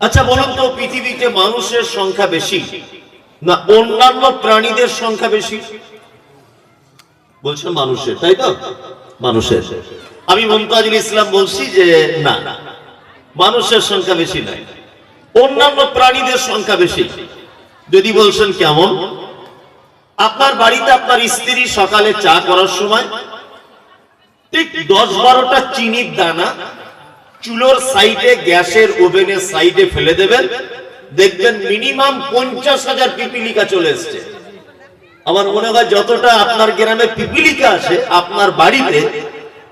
আচ্ছা বলুন তো, পৃথিবীতে মানুষের সংখ্যা বেশি না অন্যান্য প্রাণীদের সংখ্যা বেশি? বলছেন মানুষের, তাই তো? মানুষের। আমি মমতাজুল ইসলাম বলছি যে, না, মানুষের সংখ্যা বেশি নাই অন্যান্য প্রাণীদের সংখ্যা বেশি। যদি বলছেন কেমন? আপনার বাড়িতে আপনার স্ত্রী সকালে চা করার সময় ঠিক দশ বারোটা চিনির দানা চুলোর সাইডে, গ্যাসের ওভেনের সাইডে ফেলে দেবেন। দেখবেন মিনিমাম পঞ্চাশ হাজার পিপিলিকা চলে এসছে। আমার মনে হয় যতটা আপনার গ্রামে পিপিলিকা আছে, আপনার বাড়িতে,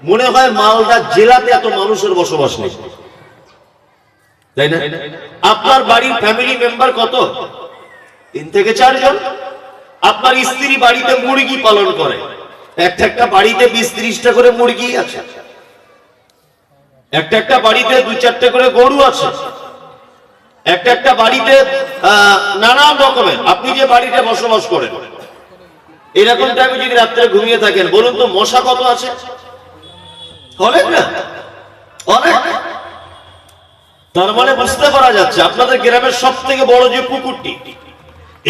মনে হয় মালদা জেলাতে এত মানুষের বসবাস নেই। তাই না? আপনার বাড়ির ফ্যামিলি মেম্বার কত? তিন থেকে চারজন। আপনার স্ত্রী বাড়িতে মুরগি পালন করে। একটা একটা বাড়িতে বিশ ত্রিশটা করে মুরগি আছে। একটা একটা বাড়িতে দু চারটে করে গরু আছে। একটা একটা বাড়িতে নানান রকমের। আপনি যে বাড়িতে বসবাস করেন, এরকম টাইমে যদি রাত্রে ঘুমিয়ে থাকেন, বলুন তো মশা কত আছে? অনেক না? অনেক? তার মানে বুঝতে পারা যাচ্ছে, আপনাদের গ্রামের সব থেকে বড় যে পুকুরটি,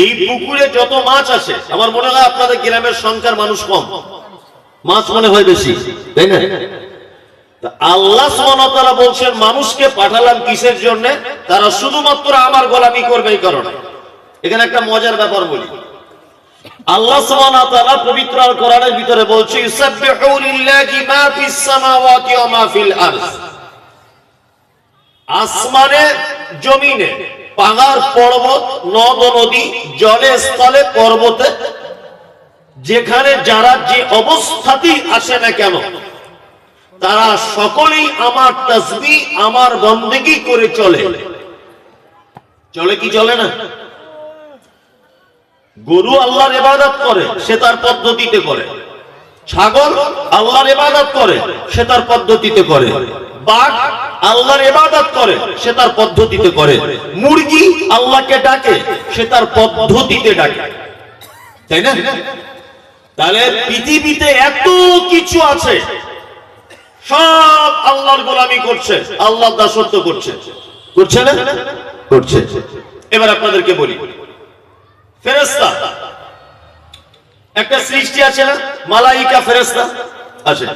এই পুকুরে যত মাছ আছে, আমার মনে হয় আপনাদের গ্রামের সংখ্যার মানুষ কম। মাছ মনে হয় বেশি, তাই না? আল্লাহ বলছেন, মানুষকে পাঠালাম কিসের জন্য? তারা শুধুমাত্র আমার গোলামি করবে এই কারণে। এখানে একটা মজার ব্যাপার বলি। আল্লাহ সুবহানাহু পবিত্র আল কোরআনের ভিতরে বলছে আসমানে, জমিনে, পাহাড়, পর্বত, নদ নদী, জলে, স্থলে, পর্বতে, যেখানে যারা যে অবস্থাতেই আসে না কেন তারা সকলেই আমার তসবি, আমার বন্দেগি করে চলে। চলে কি চলে না? গরু আল্লাহর ইবাদত করে, সে তার পদ্ধতিতে করে। ছাগল আল্লাহর ইবাদত করে, সে তার পদ্ধতিতে করে। বাঘ আল্লাহর ইবাদত করে, সে তার পদ্ধতিতে করে। মুরগি আল্লাহকে ডাকে, সে তার পদ্ধতিতে ডাকে। তাই না? তাহলে পৃথিবীতে এত কিছু আছে সব আল্লাহর গোলামি করছে। আল্লাহ দাসত্ব করছে। করছে না? করছে। এবার আপনাদেরকে বলি। ফেরেস্তা একটা সৃষ্টি আছে না? মালাইকা ফেরেস্তা আছে।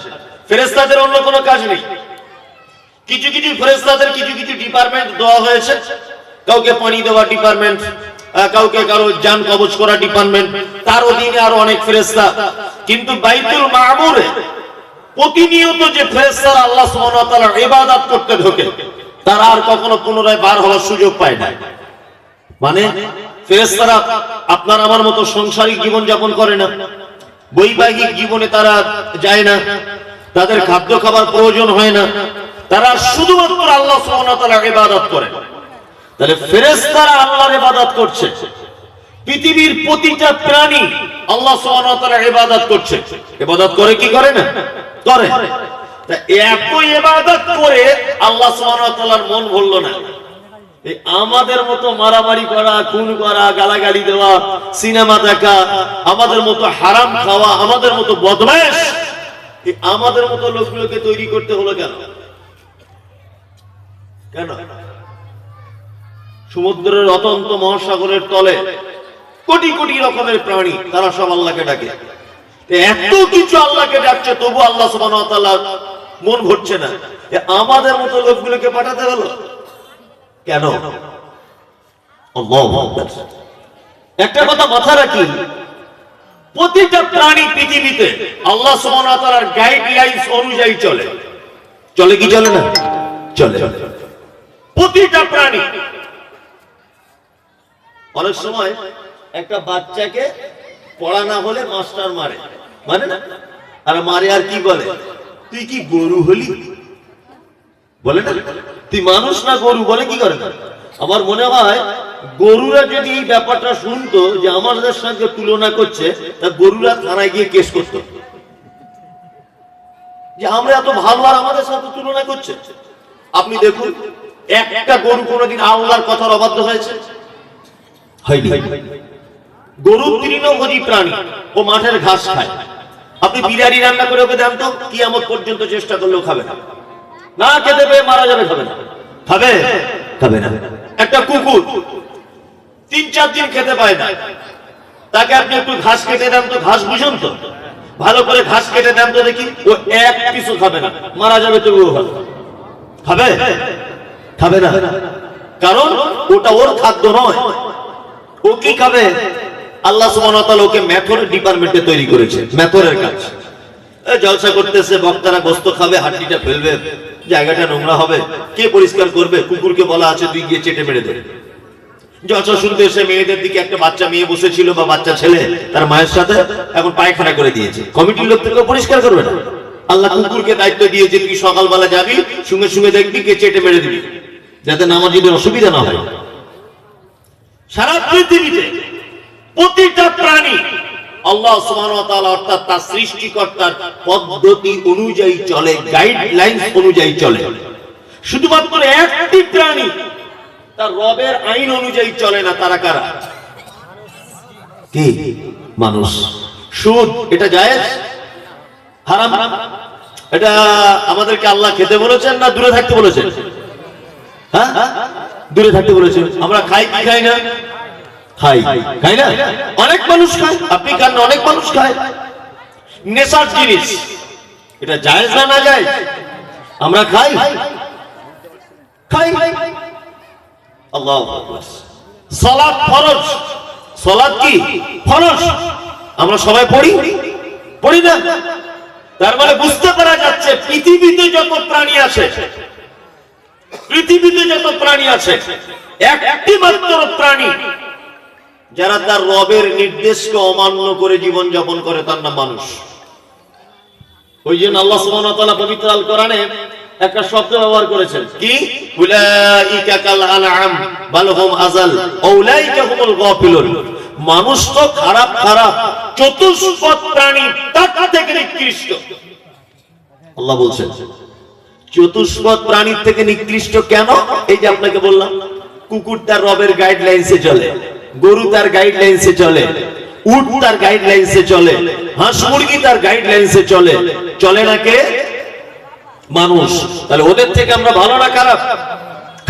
ফেরেস্তাদের অন্য কোনো কাজ নেই। কিছু কিছু ফেরেস্তাদের কিছু কিছু ডিপার্টমেন্ট দেওয়া হয়েছে। কাউকে পানি দেওয়া ডিপার্টমেন্ট কাউকে কারও যান কবচ করা ডিপার্টমেন্ট তার অধীনে আরও অনেক ফেরেস্তা কিন্তু বাইতুল মামুরে প্রতিনিয়ত যে ফেরেস্তারা আল্লাহ ওয়া ইবাদত করতে ঢোকে, তারা আর কখনো পুনরায় বার হওয়ার সুযোগ পায় না। মানে ফেরেস্তারা আপনার আমার মতো সংসারিক জীবন যাপন করে না, বৈবাহিক জীবনে তারা যায় না, তাদের খাদ্য খাবার প্রয়োজন হয় না, তারা শুধুমাত্র আল্লাহ তাআলার ইবাদত করে। তাহলে ফেরেশতারা আল্লাহর ইবাদত করছে। পৃথিবীর প্রতিটা প্রাণী আল্লাহ ইবাদত করছে। ইবাদত করে কি করে না? করে। এত করে আল্লাহ তাআলার মন না। আমাদের মতো মারামারি করা, খুন করা, গালাগালি দেওয়া, সিনেমা দেখা, আমাদের মতো হারাম খাওয়া, আমাদের মতো আমাদের মতো লোকগুলোকে তৈরি করতে হলো কেন? কেন? সমুদ্রের অতন্ত মহাসাগরের তলে কোটি কোটি রকমের প্রাণী তারা সব আল্লাহকে ডাকে। এত কিছু আল্লাহকে ডাকছে, তবু আল্লাহ সুবহানাহু মন ভরছে না। আমাদের মতো লোকগুলোকে পাঠাতে হলো? কেন? একটা কথা মাথা রাখি, প্রতিটা প্রাণী পৃথিবীতে আল্লাহ তাআলার গাইডলাইন্স অনুযায়ী চলে। চলে কি চলে না? চলে। প্রতিটা প্রাণী। অনেক সময় একটা বাচ্চাকে পড়া না হলে মাস্টার মারে। মানে না? আর মারে আর কি বলে? তুই কি গরু হলি? বলে না? তুই মানুষ না গরু? বলে কি করে আমার মনে হয় গরুরা যদি এই ব্যাপারটা শুনতো যে আমাদের সঙ্গে তুলনা করছে, তা গরুরা থানায় গিয়ে কেস করতো। যে আমরা এত ভালো আর আমাদের সাথে তুলনা করছে। আপনি দেখুন, একটা গরু কোনোদিন আল্লাহর কথার অবাধ্য হয়েছে। হয়নি। গরু তৃণভোজী প্রাণী ও মাঠের ঘাস খায়। আপনি বিরিয়ানি রান্না করে ওকে দেন তো কিয়ামত পর্যন্ত চেষ্টা করলেও খাবে না। না খেতে পেয়ে মারা যাবে খাবে না। খাবে? খাবে না। একটা কুকুর তিন চার দিন খেতে পায় না। তাকে আপনি একটু ঘাস কেটে দেন তো ঘাস বুঝুন তো। ভালো করে ঘাস কেটে দেন তো দেখি ও এক কিছু খাবে না। মারা যাবে তবুও ভালো। খাবে? খাবে না। কারণ ওটা ওর খাদ্য নয়। ও কি খাবে? আল্লাহ ওকে ডিপার্টমেন্টে তৈরি করেছে ম্যাথরের কাজ। জলসা করতেছে, বক্তারা গোস্ত খাবে, হাড্ডিটা ফেলবে, জায়গাটা নোংরা হবে, কে পরিষ্কার করবে? কুকুরকে বলা আছে, তুই গিয়ে চেটে মেরে দে। জলসা শুনতে এসে মেয়েদের দিকে একটা বাচ্চা মেয়ে বসেছিল বা বাচ্চা ছেলে, তার মায়ের সাথে এখন পায়খানা করে দিয়েছে। কমিটির লোক থেকে পরিষ্কার করবে না। আল্লাহ কুকুরকে দায়িত্ব দিয়েছে, তুই সকালবেলা যাবি সঙ্গে সঙ্গে দেখবি কে চেটে মেরে দিবি। যাতে নামাজিদের অসুবিধা না হয়। সারা পৃথিবীতে প্রতিটা প্রাণী আল্লাহ অর্থাৎ তার সৃষ্টিকর্তার পদ্ধতি অনুযায়ী চলে গাইডলাইন অনুযায়ী চলে। শুধুমাত্র একটি প্রাণী তার রবের আইন অনুযায়ী চলে না, তারা কারা? কি? মানুষ। সুদ, এটা জায়েজ? হারাম? এটা আমাদেরকে আল্লাহ খেতে বলেছেন না দূরে থাকতে বলেছেন? হ্যাঁ? দূরে থাকতে বলেছেন। আমরা খাই কি খাই না? না? অনেক মানুষ খায়। আপনি খান অনেক মানুষ খায়। নেশার জিনিস। এটা খাই? ফরজ। সলাৎ কি? আমরা সবাই পড়ি? পড়ি না? তার মানে বুঝতে পারা যাচ্ছে, পৃথিবীতে যত প্রাণী আছে, পৃথিবীতে যত প্রাণী আছে একটি মাত্র প্রাণী যারা তার রবের নির্দেশকে অমান্য করে জীবন যাপন করে, তার নাম মানুষ। ওই জন্য আল্লাহ সুবহানাহু পবিত্র আল কোরআনে একটা শব্দ ব্যবহার করেছেন। কি? উলাইকা কাল আনআম আযাল, উলাইকা হুমুল গাফিলুন। মানুষ তো খারাপ খারাপ, চতুষ্পদ প্রাণী, তার থেকে নিকৃষ্ট। আল্লাহ বলছেন, চতুষ্পদ প্রাণীর থেকে নিকৃষ্ট কেন? এই যে আপনাকে বললাম কুকুর তার রবের গাইডলাইন্সে চলে। গরু তার গাইডলাইন্সে চলে, উট তার গাইডলাইন্সে চলে, হাঁস মুরগি তার গাইডলাইন্সে চলে। চলে না কে? মানুষ। তাহলে ওদের থেকে আমরা ভালো না খারাপ?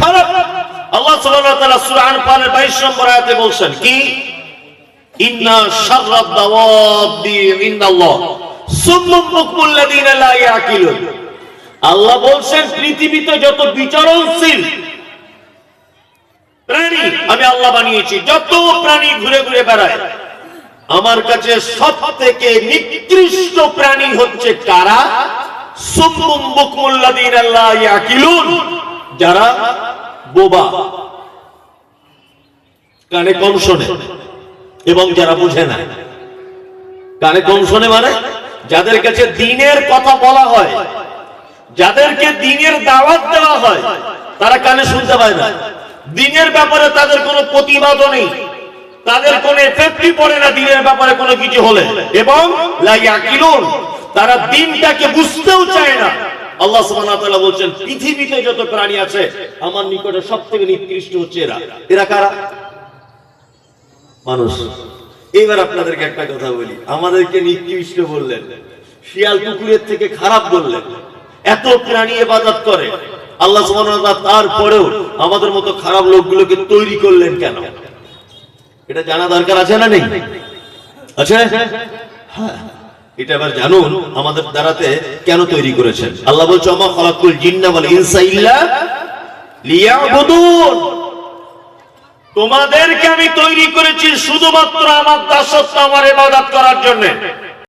খারাপ। আল্লাহ সুবহানাহু ওয়া তাআলা সূরা আনফালের 22 নম্বর আয়াতে বলছেন, কি? ইন্না শাররাদ দাওয়াবি ইন্নাল্লাহ সুম্মুম বুকমুল্লাযীনা লা ইয়াকিলুন। আল্লাহ বলছেন, পৃথিবীতে যত বিচরণশীল প্রাণী আমি আল্লাহ বানিয়েছি, যত প্রাণী ঘুরে ঘুরে বেড়ায়। আমার কাছে সব থেকে নিকৃষ্ট প্রাণী হচ্ছে কারা? যারা বোবা। কানে কম শোনে এবং যারা বুঝে না। কানে কম শোনে মানে যাদের কাছে দিনের কথা বলা হয়, যাদেরকে দিনের দাওয়াত দেওয়া হয়, তারা কানে শুনতে পায় না। দিনের ব্যাপারে তাদের কোনো প্রতিবাদও নেই। তাদের কোনো এফেক্টই পড়ে না দিনের ব্যাপারে কোনো কিছু হলে। এবং তারা দিনটাকে বুঝতেও চায় না। আল্লাহ সুবহানাহু বলছেন, পৃথিবীতে যত প্রাণী আছে, আমার নিকটে সবথেকে নিকৃষ্ট হচ্ছে এরা। এরা কারা? মানুষ। এবার আপনাদেরকে একটা কথা বলি। আমাদেরকে নিকৃষ্ট বললেন। শিয়াল কুকুরের থেকে খারাপ বললেন। এত প্রাণী ইবাদত করে। আল্লাহ তারপরেও আমাদের মতো খারাপ লোকগুলোকে তৈরি করলেন কেন? এটা জানা দরকার আছে না নেই? আছে? হ্যাঁ। এটা এবার জানুন, আমাদের দ্বারাতে কেন তৈরি করেছেন? আল্লাহ বলছে আমা খালাকুল জিন্না ওয়াল ইনসা ইল্লা লিয়াবুদুন। তোমাদেরকে আমি তৈরি করেছি শুধুমাত্র আমার দাসত্ব, আমার ইবাদত করার জন্য।